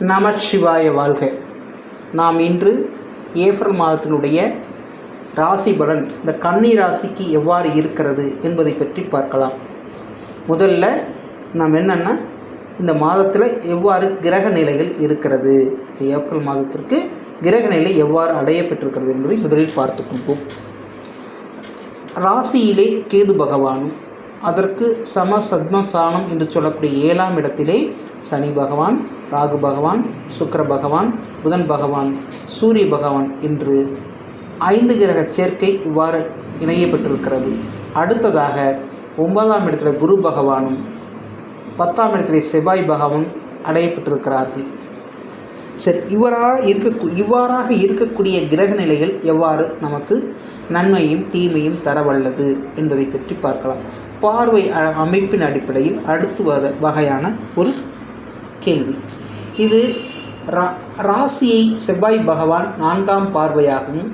நம சிவாய வாழ்க. நாம் இன்று ஏப்ரல் மாதத்தினுடைய ராசி பலன் இந்த கன்னி ராசிக்கு எவ்வாறு இருக்கிறது என்பதை பற்றி பார்க்கலாம். முதல்ல நாம் என்னென்னா இந்த மாதத்தில் எவ்வாறு கிரக நிலைகள் இருக்கிறது? ஏப்ரல் மாதத்திற்கு கிரக நிலை எவ்வாறு அடையப்பட்டிருக்கிறது என்பதை முதலில் பார்த்து கொள்வோம். ராசியிலே கேது பகவானும் அதற்கு சம சத்மசானம் என்று சொல்லக்கூடிய ஏழாம் இடத்திலே சனி பகவான் ராகு பகவான் சுக்கர பகவான் புதன் பகவான் சூரிய பகவான் என்று ஐந்து கிரக சேர்க்கை இவ்வாறு இணையப்பட்டிருக்கிறது அடுத்ததாக ஒன்பதாம் இடத்துல குரு பகவானும் பத்தாம் இடத்துல செவ்வாய் பகவான் அடையப்பட்டிருக்கிறார்கள் சரி இவராக இருக்க இவ்வாறாக இருக்கக்கூடிய கிரக நிலைகள் எவ்வாறு நமக்கு நன்மையும் தீமையும் தரவல்லது என்பதை பற்றி பார்க்கலாம். பார்வை அமைப்பின் அடிப்படையில் அடுத்து வகையான ஒரு கேள்வி. இது ரா ராசியை செவ்வாய் பகவான் நான்காம் பார்வையாகவும்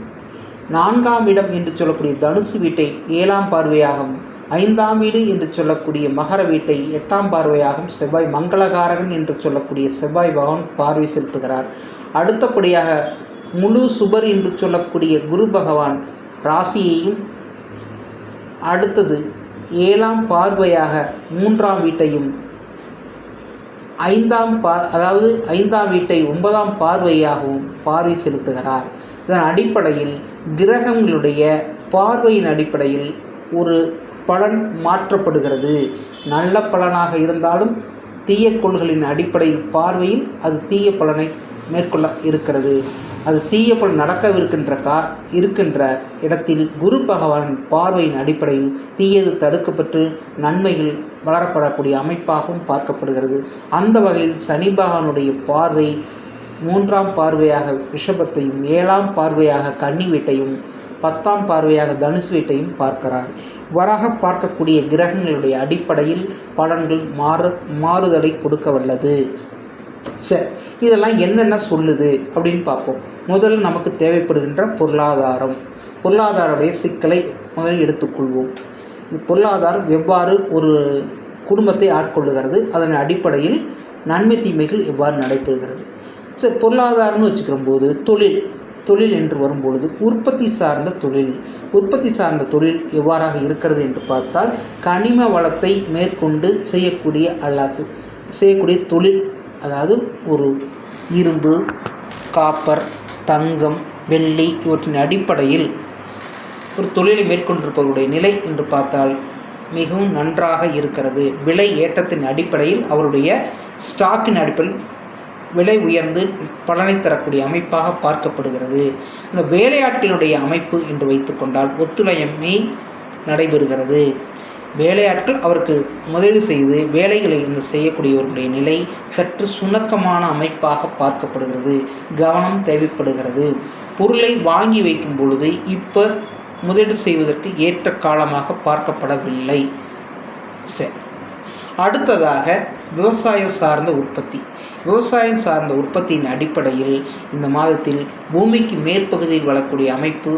நான்காம் இடம் என்று சொல்லக்கூடிய தனுசு வீட்டை ஏழாம் பார்வையாகவும் ஐந்தாம் வீடு என்று சொல்லக்கூடிய மகர வீட்டை எட்டாம் பார்வையாகவும் செவ்வாய் மங்களகாரகன் என்று சொல்லக்கூடிய செவ்வாய் பகவான் பார்வை செலுத்துகிறார். அடுத்தபடியாக முழு சுபர் என்று சொல்லக்கூடிய குரு பகவான் ராசியையும் அடுத்தது ஏழாம் பார்வையாக மூன்றாம் வீட்டையும் ஐந்தாம் பா அதாவது ஐந்தாம் வீட்டை ஒன்பதாம் பார்வையாகவும் பார்வை செலுத்துகிறார். இதன் அடிப்படையில் கிரகங்களுடைய பார்வையின் அடிப்படையில் ஒரு பலன் மாற்றப்படுகிறது. நல்ல பலனாக இருந்தாலும் தீய கொள்களின் அடிப்படையில் பார்வையில் அது தீய பலனை மேற்கொள்ள இருக்கிறது. அது தீய பலன் நடக்கவிருக்கின்ற கா இருக்கின்ற இடத்தில் குரு பகவான் பார்வையின் அடிப்படையில் தீயது தடுக்கப்பட்டு நன்மைகள் வளரப்படக்கூடிய அமைப்பாகவும் பார்க்கப்படுகிறது. அந்த வகையில் சனி பகவானுடைய பார்வை மூன்றாம் பார்வையாக ரிஷபத்தையும் ஏழாம் பார்வையாக கன்னி வீட்டையும் பத்தாம் பார்வையாக தனுசு வீட்டையும் பார்க்கிறார். வராக பார்க்கக்கூடிய கிரகங்களுடைய அடிப்படையில் பலன்கள் மாறு மாறுதலை கொடுக்க வல்லது சரி இதெல்லாம் என்னென்ன சொல்லுது அப்படின்னு பார்ப்போம். முதல்ல நமக்கு தேவைப்படுகின்ற பொருளாதாரம். பொருளாதாரடைய சிக்கலை முதலில் எடுத்துக்கொள்வோம். பொருளாதாரம் எவ்வாறு ஒரு குடும்பத்தை ஆட்கொள்ளுகிறது அதன் அடிப்படையில் நன்மை தீமைகள் எவ்வாறு நடைபெறுகிறது. சரி பொருளாதாரம்னு வச்சுக்கிற போது தொழில் தொழில் என்று வரும்பொழுது உற்பத்தி சார்ந்த தொழில் உற்பத்தி சார்ந்த தொழில் எவ்வாறாக இருக்கிறது என்று பார்த்தால் கனிம வளத்தை மேற்கொண்டு செய்யக்கூடிய அல்லது செய்யக்கூடிய தொழில் அதாவது ஒரு இரும்பு காப்பர் தங்கம் வெள்ளி இவற்றின் அடிப்படையில் ஒரு தொழிலை மேற்கொண்டிருப்பவருடைய நிலை என்று பார்த்தால் மிகவும் நன்றாக இருக்கிறது. விலை ஏற்றத்தின் அடிப்படையில் அவருடைய ஸ்டாக்கின் அடிப்படையில் விலை உயர்ந்து பலனை தரக்கூடிய அமைப்பாக பார்க்கப்படுகிறது. இந்த வேலையாட்களினுடைய அமைப்பு என்று வைத்துக்கொண்டால் ஒத்துழையாமை நடைபெறுகிறது. வேலையாட்கள் அவருக்கு முதலீடு செய்து வேலைகளை இங்கு செய்யக்கூடியவர்களுடைய நிலை சற்று சுணக்கமான அமைப்பாக பார்க்கப்படுகிறது. கவனம் தேவைப்படுகிறது. பொருளை வாங்கி வைக்கும் பொழுது இப்போ முதலீடு செய்வதற்கு ஏற்ற காலமாக பார்க்கப்படவில்லை. சரி அடுத்ததாக விவசாயம் சார்ந்த உற்பத்தி. விவசாயம் சார்ந்த உற்பத்தியின் அடிப்படையில் இந்த மாதத்தில் பூமிக்கு மேற்பகுதியில் வளரக்கூடிய அமைப்பு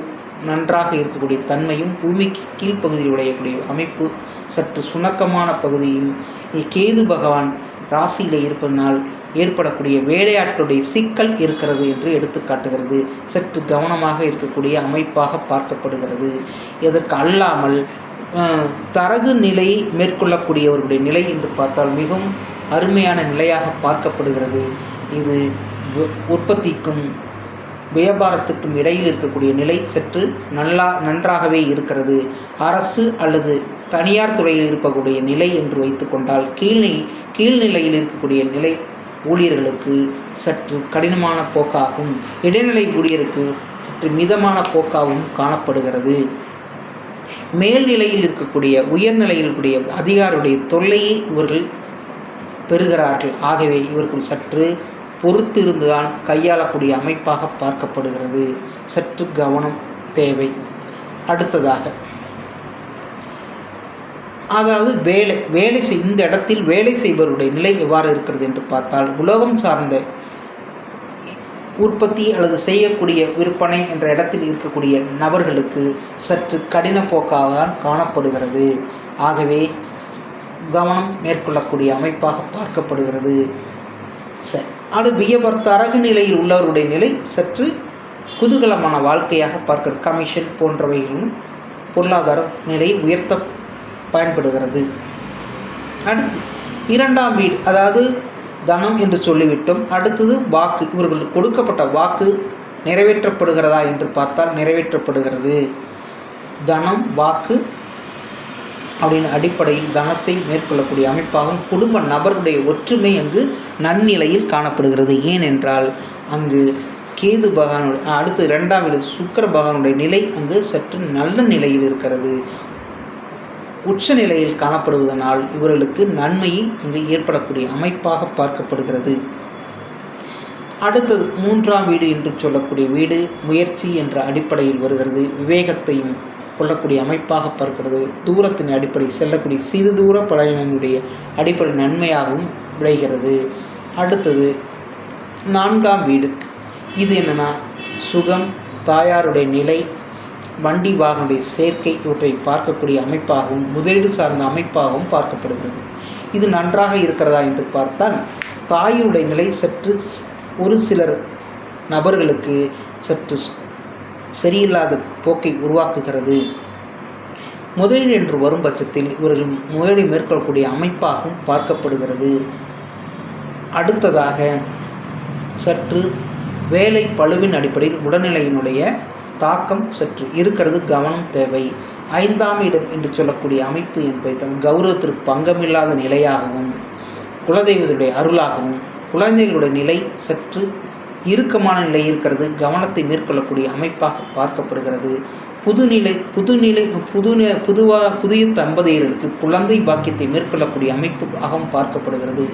நன்றாக இருக்கக்கூடிய தன்மையும் பூமிக்கு கீழ்ப்பகுதியில் உடையக்கூடிய அமைப்பு சற்று சுணக்கமான பகுதியும் கேது பகவான் ராசியில் இருப்பதனால் ஏற்படக்கூடிய வேலையாட்களுடைய சிக்கல் இருக்கிறது என்று எடுத்துக்காட்டுகிறது. சற்று கவனமாக இருக்கக்கூடிய அமைப்பாக பார்க்கப்படுகிறது. இதற்கு அல்லாமல் தரகு நிலை மேற்கொள்ளக்கூடியவர்களுடைய நிலை என்று பார்த்தால் மிகவும் அருமையான நிலையாக பார்க்கப்படுகிறது. இது உற்பத்திக்கும் வியாபாரத்துக்கும் இடையில் இருக்கக்கூடிய நிலை சற்று நல்லா நன்றாகவே இருக்கிறது. அரசு அல்லது தனியார் துறையில் இருக்கக்கூடிய நிலை என்று வைத்துக்கொண்டால் கீழ்நிலை கீழ்நிலையில் இருக்கக்கூடிய நிலை ஊழியர்களுக்கு சற்று கடினமான போக்காகவும் இடைநிலை ஊழியருக்கு சற்று மிதமான போக்காகவும் காணப்படுகிறது. மேல்நிலையில் இருக்கக்கூடிய உயர்நிலையில் இருக்கக்கூடிய அதிகாரியுடைய தொல்லையை இவர்கள் பெறுகிறார்கள். ஆகவே இவர்கள் சற்று பொறுத்து இருந்துதான் கையாளக்கூடிய அமைப்பாக பார்க்கப்படுகிறது. சற்று கவனம் தேவை. அடுத்ததாக அதாவது வேலை வேலை செய் இந்த இடத்தில் வேலை செய்பவருடைய நிலை எவ்வாறு இருக்கிறது என்று பார்த்தால் உலகம் சார்ந்த உற்பத்தி அல்லது செய்யக்கூடிய விற்பனை என்ற இடத்தில் இருக்கக்கூடிய நபர்களுக்கு சற்று கடின போக்காக தான் காணப்படுகிறது. ஆகவே கவனம் மேற்கொள்ளக்கூடிய அமைப்பாக பார்க்கப்படுகிறது. சரி அது தரகு நிலையில் உள்ளவருடைய நிலை சற்று குதூகலமான வாழ்க்கையாக பார்க்கிறது கமிஷன் போன்றவைகளும் பொருளாதார நிலையை உயர்த்த பயன்படுகிறது. அடுத்து இரண்டாம் வீடு அதாவது தனம் என்று சொல்லிவிட்டோம் அடுத்தது வாக்கு. இவர்களுக்கு கொடுக்கப்பட்ட வாக்கு நிறைவேற்றப்படுகிறதா என்று பார்த்தால் நிறைவேற்றப்படுகிறது. தனம் வாக்கு அப்படின்னு அடிப்படையில் தனத்தை மேற்கொள்ளக்கூடிய அமைப்பாகவும் குடும்ப நபர்களுடைய ஒற்றுமை அங்கு நன்னிலையில் காணப்படுகிறது. ஏனென்றால் அங்கு கேது பகவானுடைய அடுத்து இரண்டாம் வீடு சுக்கர பகவானுடைய நிலை அங்கு சற்று நல்ல நிலையில் இருக்கிறது. உச்ச நிலையில் காணப்படுவதனால் இவர்களுக்கு நன்மையை இங்கு ஏற்படக்கூடிய அமைப்பாக பார்க்கப்படுகிறது. அடுத்தது மூன்றாம் வீடு என்று சொல்லக்கூடிய வீடு முயற்சி என்ற அடிப்படையில் வருகிறது. விவேகத்தையும் கொள்ளக்கூடிய அமைப்பாக பார்க்கிறது. தூரத்தின் அடிப்படை செல்லக்கூடிய சிறு தூர பலனினுடைய அடிப்படை நன்மையாகவும் விளைகிறது. அடுத்தது நான்காம் வீடு. இது என்னென்னா சுகம் தாயாருடைய நிலை வண்டி வாகனுடைய சேர்க்கை இவற்றை பார்க்கக்கூடிய அமைப்பாகவும் முதலீடு சார்ந்த அமைப்பாகவும் பார்க்கப்படுகிறது. இது நன்றாக இருக்கிறதா என்று பார்த்தால் தாயுடைய நிலை சற்று ஒரு சிலர் நபர்களுக்கு சற்று சரியில்லாத போக்கை உருவாக்குகிறது. முதலீடு என்று வரும் பட்சத்தில் இவர்கள் முதலீடு மேற்கொள்ளக்கூடிய அமைப்பாகவும் பார்க்கப்படுகிறது. அடுத்ததாக சற்று வேலை பழுவின் அடிப்படையில் உடல்நிலையினுடைய தாக்கம் சற்று இருக்கிறது கவனம் தேவை. ஐந்தாம் இடம் என்று சொல்லக்கூடிய அமைப்பு என்பதை தன் கௌரவத்திற்கு பங்கமில்லாத நிலையாகவும் குலதெய்வத்துடைய அருளாகவும் குழந்தைகளுடைய நிலை சற்று இறுக்கமான நிலை இருக்கிறது கவனத்தை மேற்கொள்ளக்கூடிய அமைப்பாக பார்க்கப்படுகிறது. புதுநிலை புதுநிலை புது புதுவாக புதிய தம்பதியர்களுக்கு குழந்தை பாக்கியத்தை மேற்கொள்ளக்கூடிய அமைப்பாகவும் பார்க்கப்படுகிறது.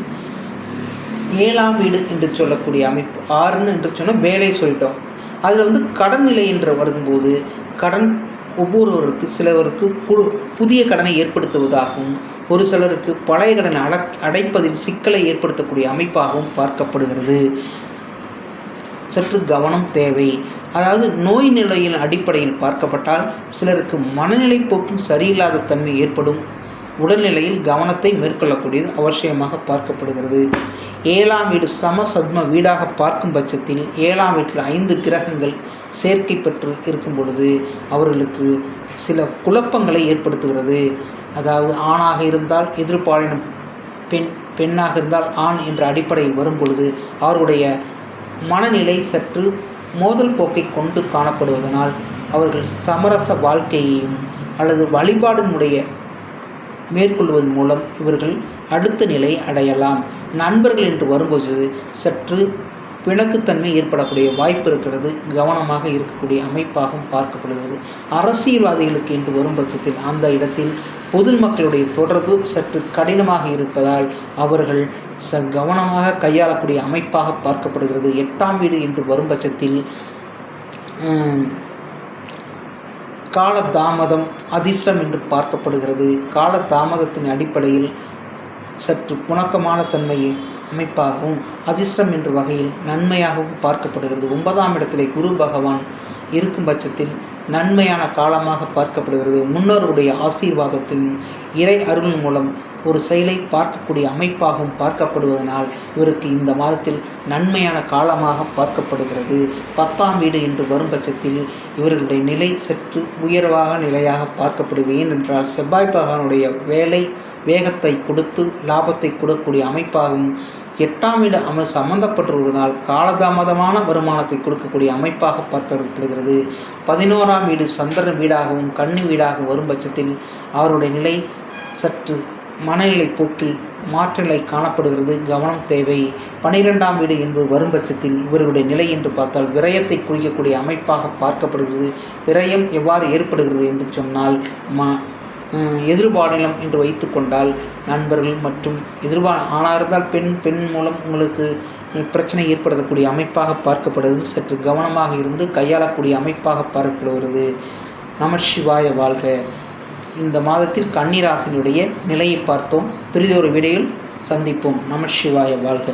ஏழாம் வீடு என்று சொல்லக்கூடிய அமைப்பு ஆறுன்னு என்று சொன்னால் வேலை சொல்லிட்டோம். அதில் வந்து கடன் நிலை என்று வரும்போது கடன் ஒவ்வொருவருக்கு சிலவருக்கு குழு புதிய கடனை ஏற்படுத்துவதாகவும் ஒரு சிலருக்கு பழைய கடனை அட அடைப்பதில் சிக்கலை ஏற்படுத்தக்கூடிய அமைப்பாகவும் பார்க்கப்படுகிறது. சற்று கவனம் தேவை. அதாவது நோய் நிலையின் அடிப்படையில் பார்க்கப்பட்டால் சிலருக்கு மனநிலை போக்கும் சரியில்லாத தன்மை ஏற்படும். உடல்நிலையில் கவனத்தை மேற்கொள்ளக்கூடியது அவசியமாக பார்க்கப்படுகிறது. ஏழாம் வீடு சம சத்ம வீடாக பார்க்கும் பட்சத்தில் ஏழாம் வீட்டில் ஐந்து கிரகங்கள் சேர்க்கை பெற்று இருக்கும் பொழுது அவர்களுக்கு சில குழப்பங்களை ஏற்படுத்துகிறது. அதாவது ஆணாக இருந்தால் எதிர்பாலினம் பெண் பெண்ணாக இருந்தால் ஆண் என்ற அடிப்படையில் வரும் பொழுது அவருடைய மனநிலை சற்று மோதல் போக்கை கொண்டு காணப்படுவதனால் அவர்கள் சமரச வாழ்க்கையையும் அல்லது வழிபாடுமுடைய மேற்கொள்வதன் மூலம் இவர்கள் அடுத்த நிலை அடையலாம். நண்பர்கள் என்று வரும்போது சற்று பிணக்குத்தன்மை ஏற்படக்கூடிய வாய்ப்பு இருக்கிறது. கவனமாக இருக்கக்கூடிய அமைப்பாகவும் பார்க்கப்படுகிறது. அரசியல்வாதிகளுக்கு என்று வரும் பட்சத்தில் அந்த இடத்தில் பொது மக்களுடைய தொடர்பு சற்று கடினமாக இருப்பதால் அவர்கள் ச கவனமாக கையாளக்கூடிய அமைப்பாக பார்க்கப்படுகிறது. எட்டாம் வீடு என்று வரும் பட்சத்தில் கால தாமதம் அதிர்ஷ்டம் என்று பார்க்கப்படுகிறது. கால தாமதத்தின் அடிப்படையில் சற்று புணக்கமான தன்மையை அமைப்பாகவும் அதிர்ஷ்டம் என்ற வகையில் நன்மையாகவும் பார்க்கப்படுகிறது. ஒன்பதாம் இடத்திலே குரு பகவான் இருக்கும் பட்சத்தில் நன்மையான காலமாக பார்க்கப்படுகிறது. முன்னோருடைய ஆசீர்வாதத்தின் இறை அருள் மூலம் ஒரு செயலை பார்க்கக்கூடிய அமைப்பாகவும் பார்க்கப்படுவதனால் இவருக்கு இந்த மாதத்தில் நன்மையான காலமாக பார்க்கப்படுகிறது. பத்தாம் வீடு என்று வரும் பட்சத்தில் இவர்களுடைய நிலை சற்று உயர்வாக நிலையாக பார்க்கப்படுவது ஏனென்றால் செவ்வாய் பகவானுடைய வேலை வேகத்தை கொடுத்து லாபத்தை கொடுக்கக்கூடிய அமைப்பாகவும் எட்டாம் வீடு அமை சம்பந்தப்பட்டுள்ளதனால் காலதாமதமான வருமானத்தை கொடுக்கக்கூடிய அமைப்பாக பார்க்கப்படுகிறது. பதினோராம் வீடு சந்திரன் வீடாகவும் கன்னி வீடாகவும் வரும் பட்சத்தில் அவருடைய நிலை சற்று மனநிலை போக்கில் மாற்றநிலை காணப்படுகிறது. கவனம் தேவை. பனிரெண்டாம் வீடு என்று வரும் பட்சத்தில் இவர்களுடைய நிலை என்று பார்த்தால் விரயத்தை குறிக்கக்கூடிய அமைப்பாக பார்க்கப்படுகிறது. விரயம் எவ்வாறு ஏற்படுகிறது என்று சொன்னால் மா எதிர்பாலினம் என்று வைத்து கொண்டால் நண்பர்கள் மற்றும் எதிர்பா ஆணாக இருந்தால் பெண் பெண் மூலம் உங்களுக்கு பிரச்சனை ஏற்படுத்தக்கூடிய அமைப்பாக பார்க்கப்படுவது சற்று கவனமாக இருந்து கையாளக்கூடிய அமைப்பாக பார்க்கப்படுகிறது. நம சிவாய வாழ்க. இந்த மாதத்தில் கன்னிராசினுடைய நிலையை பார்த்தோம். பெரிதொரு விடையில் சந்திப்போம். நம சிவாய வாழ்க.